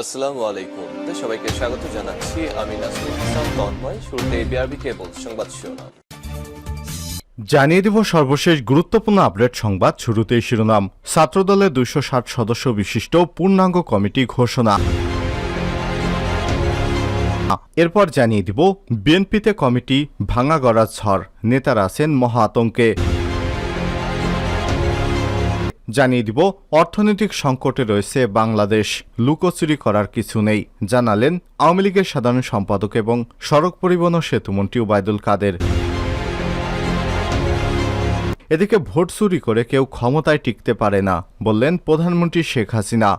আসসালামু আলাইকুম। সবাইকে স্বাগত জানাচ্ছি। আমি তন্ময়। শুরুতে বিআরবি কেবল সংবাদ শিরোনাম। জানিয়ে দেব সর্বশেষ গুরুত্বপূর্ণ আপডেট সংবাদ। শুরুতেই শিরোনাম। ছাত্রদলের দুইশো ষাট সদস্য বিশিষ্ট পূর্ণাঙ্গ কমিটি ঘোষণা। এরপর জানিয়ে দিব, বিএনপিতে কমিটি ভাঙা গড়ার ঝড়। নেতারা আছেন মহা আতঙ্কে। জানিয়ে দিব, অর্থনৈতিক সংকটে রয়েছে বাংলাদেশ। লুকোচুরি করার কিছু নেই, জানালেন আওয়ামী লীগের সাধারণ সম্পাদক এবং সড়ক পরিবহন ও সেতুমন্ত্রী ওবায়দুল কাদের। এদিকে ভোট চুরি করে কেউ ক্ষমতায় টিকতে পারে না, বললেন প্রধানমন্ত্রী শেখ হাসিনা।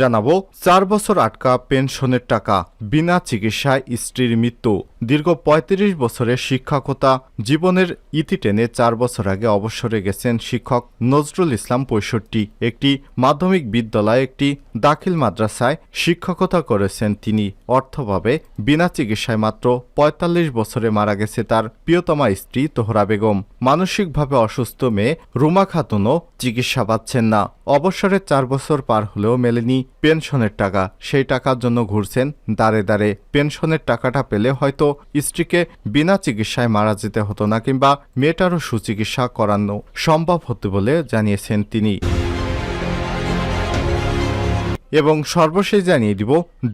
জানাব, চার বছর আটকা পেনশনের টাকা, বিনা চিকিৎসায় স্ত্রীর মৃত্যু। দীর্ঘ ৩৫ বছরের শিক্ষকতা জীবনের ইতি টেনে চার বছর আগে অবসরে গেছেন শিক্ষক নজরুল ইসলাম পঁয়ষট্টি। একটি মাধ্যমিক বিদ্যালয়ে একটি দাখিল মাদ্রাসায় শিক্ষকতা করেছেন তিনি। অর্থভাবে বিনা চিকিৎসায় মাত্র ৪৫ বছরে মারা গেছে তার প্রিয়তমা স্ত্রী তোহরা বেগম। মানসিকভাবে অসুস্থ মেয়ে রুমা খাতুনও চিকিৎসা পাচ্ছেন না। অবসরে চার বছর পার হলেও মেলেনি পেনশনের টাকা। সেই টাকার জন্য ঘুরছেন দাঁড়ে দাঁড়ে পেনশনের টাকাটা পেলে হয়তো স্ত্রীকে বিনা চিকিৎসায় মারা যেতে হতো না কিংবা মেয়েটারও সুচিকিৎসা করানো সম্ভব হতো বলে জানিয়েছেন তিনি। এবং সর্বশেষ জানিয়ে দিব,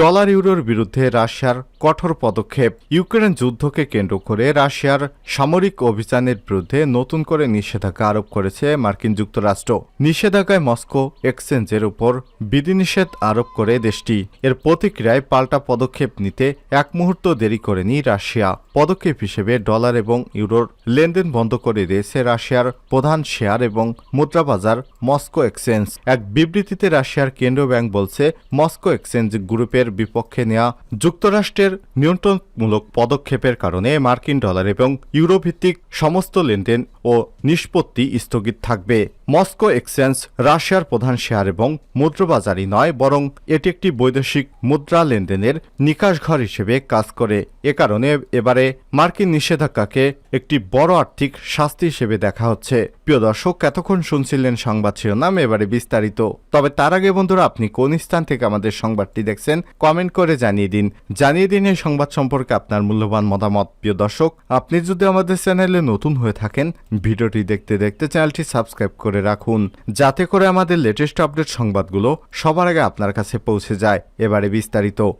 ডলার ইউরোর বিরুদ্ধে রাশিয়ার কঠোর পদক্ষেপ। ইউক্রেন যুদ্ধকে কেন্দ্র করে রাশিয়ার সামরিক অভিযানের বিরুদ্ধে নতুন করে নিষেধাজ্ঞা আরোপ করেছে মার্কিন যুক্তরাষ্ট্র। নিষেধাজ্ঞায় মস্কো এক্সচেঞ্জের উপর বিধিনিষেধ আরোপ করে দেশটি। এর প্রতিক্রিয়ায় পাল্টা পদক্ষেপ নিতে এক মুহূর্ত দেরি করেনি রাশিয়া। পদক্ষেপ হিসেবে ডলার এবং ইউরোর লেনদেন বন্ধ করে দিয়েছে রাশিয়ার প্রধান শেয়ার এবং মুদ্রাবাজার মস্কো এক্সচেঞ্জ। এক বিবৃতিতে রাশিয়ার কেন্দ্রীয় ব্যাংক বলছে, মস্কো এক্সচেঞ্জ গ্রুপের বিপক্ষে নেওয়া যুক্তরাষ্ট্রের নিয়ন্ত্রণমূলক পদক্ষেপের কারণে মার্কিন ডলার এবং ইউরো ভিত্তিক সমস্ত লেনদেন ও নিষ্পত্তি স্থগিত থাকবে। মস্কো এক্সচেঞ্জ রাশিয়ার প্রধান শেয়ার এবং মুদ্রাবাজারই নয়, বরং এটি একটি বৈদেশিক মুদ্রা লেনদেনের নিকাশ ঘর হিসেবে কাজ করে। এ কারণে এবারে মার্কিন নিষেধাজ্ঞাকে একটি বড় আর্থিক শাস্তি হিসেবে দেখা হচ্ছে। প্রিয় দর্শক, এতক্ষণ শুনছিলেন সংবাদ শিরোনাম, এবারে বিস্তারিত। তবে তার আগে বন্ধুরা, আপনি কোন স্থান থেকে আমাদের সংবাদটি দেখছেন। কমেন্ট করে জানিয়ে দিন। জানিয়ে দিন এই সংবাদ সম্পর্কে আপনার মূল্যবান মতামত। প্রিয় দর্শক, আপনি যদি আমাদের চ্যানেলে নতুন হয়ে থাকেন, ভিডিওটি দেখতে দেখতে চ্যানেলটি সাবস্ক্রাইব করে রাখুন। যাতে করে আমাদের লেটেস্ট আপডেট সংবাদগুলো সবার আগে আপনার কাছে পৌঁছে যায়। এবারে বিস্তারিত।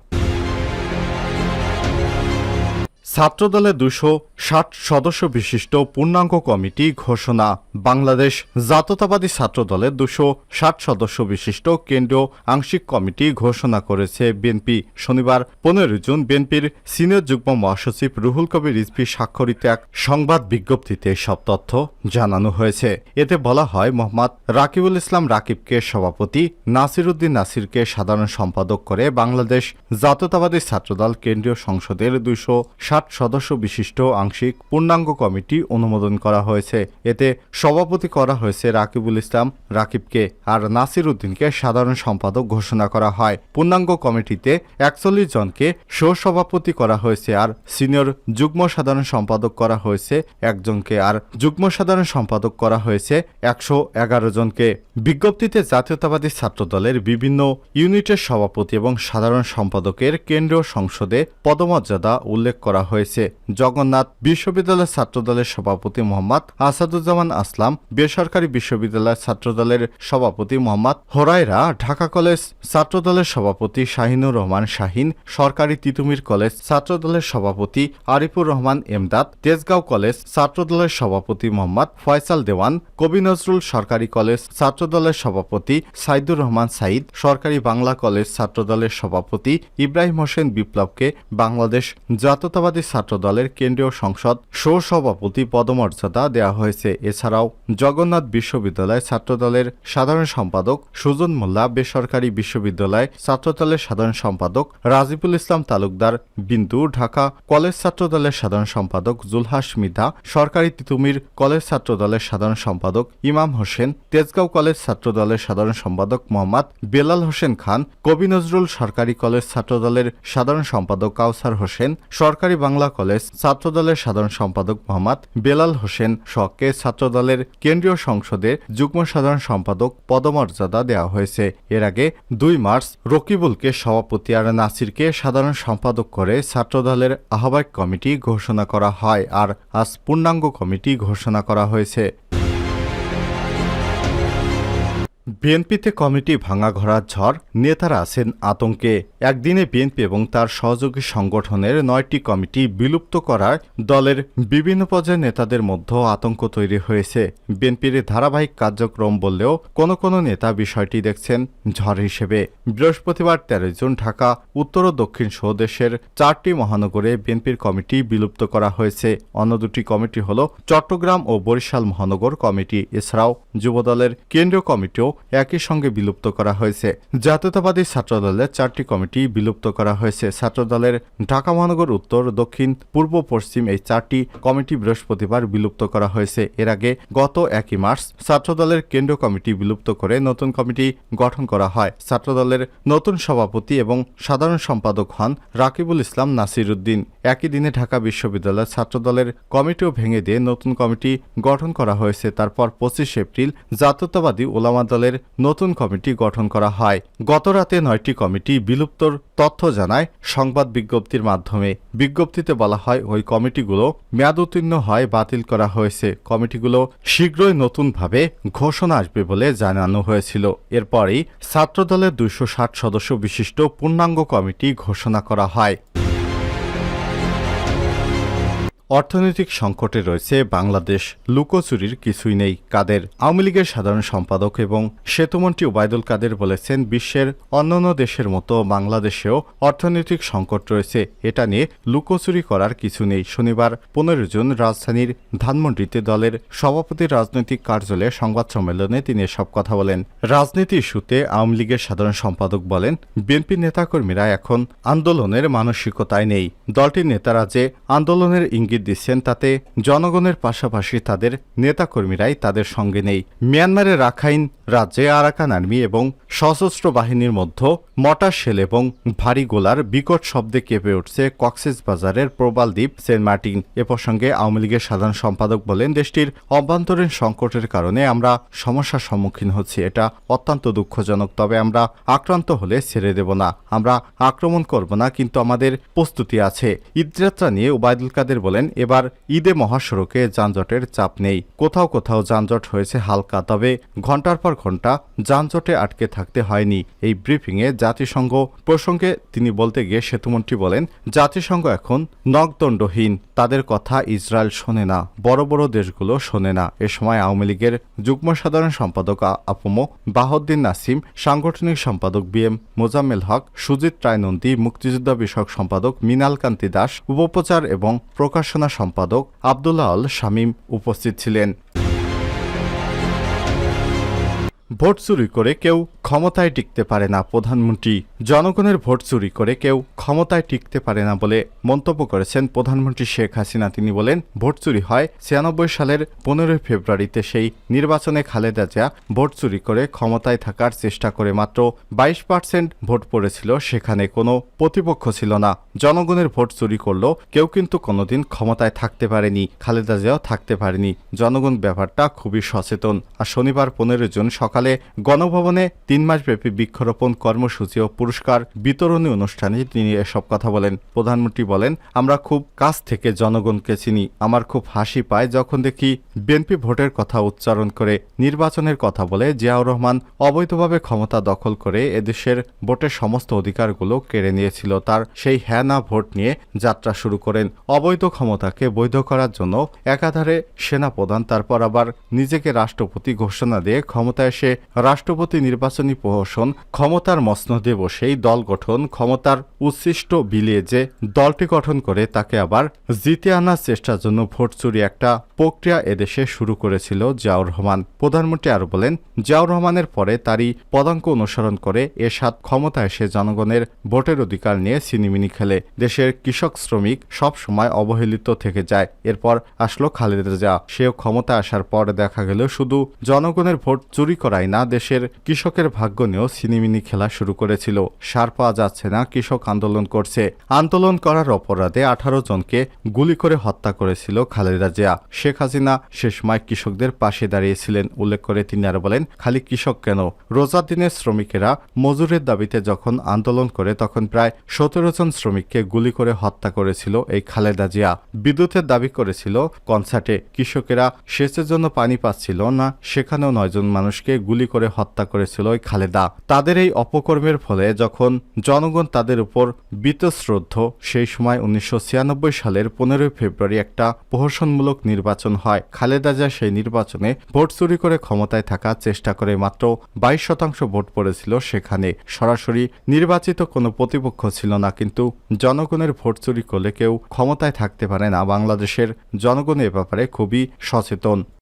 ছাত্রদলের দুশো ষাট সদস্য বিশিষ্ট পূর্ণাঙ্গ কমিটি ঘোষণা। বাংলাদেশ জাতীয়তাবাদী ছাত্রদলের দুশো ষাট সদস্য বিশিষ্ট কেন্দ্রীয় আংশিক কমিটি ঘোষণা করেছে বিএনপি। শনিবার পনেরোই জুন বিএনপির সিনিয়র যুগ্ম মহাসচিব রুহুল কবির রিজভি স্বাক্ষরিত এক সংবাদ বিজ্ঞপ্তিতে সব তথ্য জানানো হয়েছে। এতে বলা হয়, মোহাম্মদ রাকিবুল ইসলাম রাকিবকে সভাপতি নাসির উদ্দিন নাসিরকে সাধারণ সম্পাদক করে বাংলাদেশ জাতীয়তাবাদী ছাত্রদল কেন্দ্রীয় সংসদের দুশো ষাট সদস্য বিশিষ্ট আংশিক পূর্ণাঙ্গ কমিটি অনুমোদন করা হয়েছে। এতে সভাপতি করা হয়েছে রাকিবুল ইসলাম, রাকিবকে আর নাসির উদ্দিনকে সাধারণ সম্পাদক ঘোষণা করা হয়। পূর্ণাঙ্গ কমিটিতে একচল্লিশ জনকে সহসভাপতি করা হয়েছে আর সিনিয়র যুগ্ম সাধারণ সম্পাদক করা হয়েছে একজনকে আর যুগ্ম সাধারণ সম্পাদক করা হয়েছে একশো এগারো জনকে। বিজ্ঞপ্তিতে জাতীয়তাবাদী ছাত্রদলের বিভিন্ন ইউনিটের সভাপতি এবং সাধারণ সম্পাদকের কেন্দ্রীয় সংসদে পদমর্যাদা উল্লেখ করা হয়েছে। জগন্নাথ বিশ্ববিদ্যালয় ছাত্রদলের সভাপতি মোহাম্মদ আসাদুজ্জামান আসলাম, বেসরকারি বিশ্ববিদ্যালয় ছাত্রদলের সভাপতি মোহাম্মদ হোরাইরা, ঢাকা কলেজ ছাত্রদলের সভাপতি শাহিনুর রহমান শাহিন, সরকারি তিতুমির কলেজ ছাত্রদলের সভাপতি আরিফুর রহমান এমদাদ, তেজগাঁও কলেজ ছাত্রদলের সভাপতি মোহাম্মদ ফয়সাল দেওয়ান, কবি নজরুল সরকারি কলেজ ছাত্রদলের সভাপতি সাইদুর রহমান সাইদ সরকারি বাংলা কলেজ ছাত্রদলের সভাপতি ইব্রাহিম হোসেন বিপ্লবকে বাংলাদেশ জাতীয়তাবাদী ছাত্রদলের কেন্দ্রীয় সংসদ সহসভাপতি পদমর্যাদা দেওয়া হয়েছে। এছাড়াও জগন্নাথ বিশ্ববিদ্যালয় ছাত্রদলের সাধারণ সম্পাদক সুজন মোল্লা, বেসরকারি বিশ্ববিদ্যালয় ছাত্রদলের সাধারণ সম্পাদক রাজিবুল ইসলাম তালুকদার, বিন্দু, ঢাকা কলেজ ছাত্রদলের সাধারণ সম্পাদক জুলহাস মিধা, সরকারি তিতুমির কলেজ ছাত্রদলের সাধারণ সম্পাদক ইমাম হোসেন, তেজগাঁও কলেজ ছাত্রদলের সাধারণ সম্পাদক মোহাম্মদ বেলাল হোসেন খান, কবি নজরুল সরকারি কলেজ ছাত্রদলের সাধারণ সম্পাদক কাউসার হোসেন, সরকারি বাংলা বাংলা কলেজ ছাত্রদলের সাধারণ সম্পাদক মোহাম্মদ বেলাল হোসেন শখকে ছাত্রদলের কেন্দ্রীয় সংসদের যুগ্ম সাধারণ সম্পাদক পদমর্যাদা দেওয়া হয়েছে। এর আগে দুই মার্চ রকিবুলকে সভাপতি আর নাসিরকে সাধারণ সম্পাদক করে ছাত্রদলের আহ্বায়ক কমিটি ঘোষণা করা হয় আর আজ পূর্ণাঙ্গ কমিটি ঘোষণা করা হয়েছে। বিএনপিতে কমিটি ভাঙা ঘোরার ঝড়, নেতারা আছেন আতঙ্কে। একদিনে বিএনপি এবং তার সহযোগী সংগঠনের নয়টি কমিটি বিলুপ্ত করার দলের বিভিন্ন পর্যায়ের নেতাদের মধ্যে আতঙ্ক তৈরি হয়েছে। বিএনপির ধারাবাহিক কার্যক্রম বললেও কোনো কোনো নেতা বিষয়টি দেখছেন ঝড় হিসেবে। বৃহস্পতিবার তেরো জুন ঢাকা, উত্তর ও দক্ষিণ সহ দেশের চারটি মহানগরে বিএনপির কমিটি বিলুপ্ত করা হয়েছে। অন্য দুটি কমিটি হল চট্টগ্রাম ও বরিশাল মহানগর কমিটি, এছাড়াও যুবদলের কেন্দ্রীয় কমিটিও একই সঙ্গে বিলুপ্ত করা হয়েছে। জাতীয়তাবাদী ছাত্রদলের চারটি কমিটি বিলুপ্ত করা হয়েছে। ছাত্রদলের ঢাকা মহানগর উত্তর, দক্ষিণ, পূর্ব, পশ্চিম এই চারটি কমিটি বৃহস্পতিবার বিলুপ্ত করা হয়েছে। এর আগে গত একই মার্চ ছাত্রদলের কেন্দ্রীয় কমিটি বিলুপ্ত করে নতুন কমিটি গঠন করা হয়। ছাত্রদলের নতুন সভাপতি এবং সাধারণ সম্পাদক হন রাকিবুল ইসলাম নাসির উদ্দিন একই দিনে ঢাকা বিশ্ববিদ্যালয়ের ছাত্রদলের কমিটিও ভেঙে দিয়ে নতুন কমিটি গঠন করা হয়েছে। তারপর পঁচিশ এপ্রিল জাতীয়তাবাদী ওলামা দলের নতুন কমিটি গঠন করা হয়। গত রাতে নয়টি কমিটি বিলুপ্তর তথ্য জানায় সংবাদ বিজ্ঞপ্তির মাধ্যমে। বিজ্ঞপ্তিতে বলা হয়, ওই কমিটিগুলো মেয়াদ উত্তীর্ণ হয়, বাতিল করা হয়েছে। কমিটিগুলো শীঘ্রই নতুনভাবে ঘোষণা আসবে বলে জানানো হয়েছিল। এরপরই ছাত্রদলের দুইশো ষাট সদস্য বিশিষ্ট পূর্ণাঙ্গ কমিটি ঘোষণা করা হয়। অর্থনৈতিক সংকটে রয়েছে বাংলাদেশ। লুকোচুরির কিছুই নেই। কাদের আওয়ামী লীগের সাধারণ সম্পাদক এবং সেতুমন্ত্রী ওবায়দুল কাদের বলেছেন, বিশ্বের অন্যান্য দেশের মতো বাংলাদেশেও অর্থনৈতিক সংকট রয়েছে। এটা নিয়ে লুকোচুরি করার কিছু নেই। শনিবার পনেরো জুন রাজধানীর ধানমন্ডিতে দলের সভাপতির রাজনৈতিক কার্যালয়ে সংবাদ সম্মেলনে তিনি এসব কথা বলেন। রাজনীতি ইস্যুতে আওয়ামী লীগের সাধারণ সম্পাদক বলেন, বিএনপি নেতাকর্মীরা এখন আন্দোলনের মানসিকতায় নেই। দলটির নেতারা যে আন্দোলনের ইঙ্গিত দিচ্ছেন তাতে জনগণের পাশাপাশি তাদের নেতাকর্মীরাই তাদের সঙ্গে নেই। মিয়ানমারের রাখাইন রাজ্যে আরাকান আর্মি এবং সশস্ত্র বাহিনীর মধ্যে মটার শেল এবং ভারী গোলার বিকট শব্দে কেঁপে উঠছে কক্সেস বাজারের প্রবাল দ্বীপ সেন্ট মার্টিন। এ প্রসঙ্গে আওয়ামী লীগের সাধারণ সম্পাদক বলেন, দেশটির অভ্যন্তরীণ সংকটের কারণে আমরা সমস্যার সম্মুখীন হচ্ছি। এটা অত্যন্ত দুঃখজনক, তবে আমরা আক্রান্ত হলে ছেড়ে দেব না। আমরা আক্রমণ করব না, কিন্তু আমাদের প্রস্তুতি আছে। ঈদযাত্রা নিয়ে ওবায়দুল কাদের বলেন এবার ঈদে মহাসড়কে যানজটের চাপ নেই। কোথাও কোথাও যানজট হয়েছে হালকা, তবে ঘণ্টার পর ঘণ্টা যানজটে আটকে থাকতে হয়নি। এই ব্রিফিংয়ে জাতিসংঘ প্রসঙ্গে তিনি বলতে গিয়ে সেতুমন্ত্রী বলেন, জাতিসংঘ এখন নকদণ্ডহীন তাদের কথা ইসরায়েল শোনে না, বড় বড় দেশগুলো শোনে না। এ সময় আওয়ামী লীগের যুগ্ম সাধারণ সম্পাদক আপমো বাহদ্দিন নাসিম, সাংগঠনিক সম্পাদক বি এম মোজাম্মেল হক, সুজিত রায় নন্দী মুক্তিযোদ্ধা বিষয়ক সম্পাদক মিনাল কান্তি দাস, উপপ্রচার এবং প্রকাশনা সম্পাদক আবদুল্লাহ আল শামীম উপস্থিত ছিলেন। ভোট চুরি করে কেউ ক্ষমতায় টিকতে পারে না প্রধানমন্ত্রী। জনগণের ভোট চুরি করে কেউ ক্ষমতায় টিকতে পারে না বলে মন্তব্য করেছেন প্রধানমন্ত্রী শেখ হাসিনা। তিনি বলেন, ভোট চুরি হয় ছিয়ানব্বই সালের পনেরোই ফেব্রুয়ারিতে সেই নির্বাচনে খালেদা জিয়া ভোট চুরি করে ক্ষমতায় থাকার চেষ্টা করে মাত্র বাইশ পার্সেন্ট ভোট পড়েছিল, সেখানে কোনো প্রতিপক্ষ ছিল না। জনগণের ভোট চুরি করলেও কেউ কিন্তু কোনোদিন ক্ষমতায় থাকতে পারেনি, খালেদা জিয়াও থাকতে পারেনি। জনগণ ব্যাপারটা খুবই সচেতন। আর শনিবার পনেরো জুন সকালে গণভবনে তিন মাসব্যাপী বৃক্ষরোপণ কর্মসূচি ও পুরস্কার বিতরণী অনুষ্ঠানে তিনি এসব কথা বলেন। প্রধানমন্ত্রী বলেন, আমরা খুব কাছ থেকে জনগণকে চিনি। আমার খুব হাসি পায় যখন দেখি বিএনপি ভোটের কথা উচ্চারণ করে নির্বাচনের কথা বলে। জিয়াউর রহমান অবৈধভাবে ক্ষমতা দখল করে এদেশের ভোটের সমস্ত অধিকারগুলো কেড়ে নিয়েছিল। তার সেই হ্যাঁ না ভোট নিয়ে যাত্রা শুরু করেন। অবৈধ ক্ষমতাকে বৈধ করার জন্য একাধারে সেনাপ্রধান, তারপর আবার নিজেকে রাষ্ট্রপতি ঘোষণা দিয়ে ক্ষমতা এসে রাষ্ট্রপতি নির্বাচনী প্রহসন ক্ষমতার মসনদে বসেই দল গঠন ক্ষমতার উচ্ছিষ্ট বিলিয়ে যে দলটি গঠন করে তাকে আবার জিতে আনার চেষ্টার জন্য ভোট চুরি একটা প্রক্রিয়া এদেশে শুরু করেছিল জিয়াউর রহমান। প্রধানমন্ত্রী আরও বলেন, জিয়াউর রহমানের পরে তারই পদাঙ্ক অনুসরণ করে এরশাদ ক্ষমতা এসে জনগণের ভোটের অধিকার নিয়ে সিনিমিনি খেলে। দেশের কৃষক শ্রমিক সব সময় অবহেলিত থেকে যায়। এরপর আসলো খালেদা জিয়া। সেও ক্ষমতা আসার পর দেখা গেল শুধু জনগণের ভোট চুরি করাই না, দেশের কৃষকের ভাগ্য নিয়েও সিনিমিনি খেলা শুরু করেছিল। সার পাওয়া যাচ্ছে না, কৃষক আন্দোলন করছে। আন্দোলন করার অপরাধে আঠারো জনকে গুলি করে হত্যা করেছিল খালেদা জিয়া। শেখ হাসিনা সে সময় কৃষকদের পাশে দাঁড়িয়েছিলেন, উল্লেখ করে তিনি আরও বলেন, খালি কৃষক কেন? রোজার দিনের শ্রমিকেরা মজুরের দাবিতে যখন আন্দোলন করে, তখন প্রায় সতেরো জন শ্রমিককে গুলি করে হত্যা করেছিল এই খালেদা জিয়া। বিদ্যুতের দাবি করেছিল, কনসার্টে কৃষকেরা সেচের জন্য পানি পাচ্ছিল না, সেখানেও নয়জন মানুষকে গুলি করে হত্যা করেছিল ওই খালেদা তাদের এই অপকর্মের ফলে যখন জনগণ তাদের উপর বিতশ্রদ্ধ, সেই সময় উনিশশো ছিয়ানব্বই সালের পনেরোই ফেব্রুয়ারি একটা প্রহসনমূলক নির্বাচন হয়। খালেদা যা সেই নির্বাচনে ভোট চুরি করে ক্ষমতায় থাকার চেষ্টা করে মাত্র বাইশ শতাংশ ভোট পড়েছিল সেখানে। সরাসরি নির্বাচিত কোনো প্রতিপক্ষ ছিল না, কিন্তু জনগণের ভোট চুরি করলে কেউ ক্ষমতায় থাকতে পারে না। বাংলাদেশের জনগণ এ ব্যাপারে খুবই সচেতন।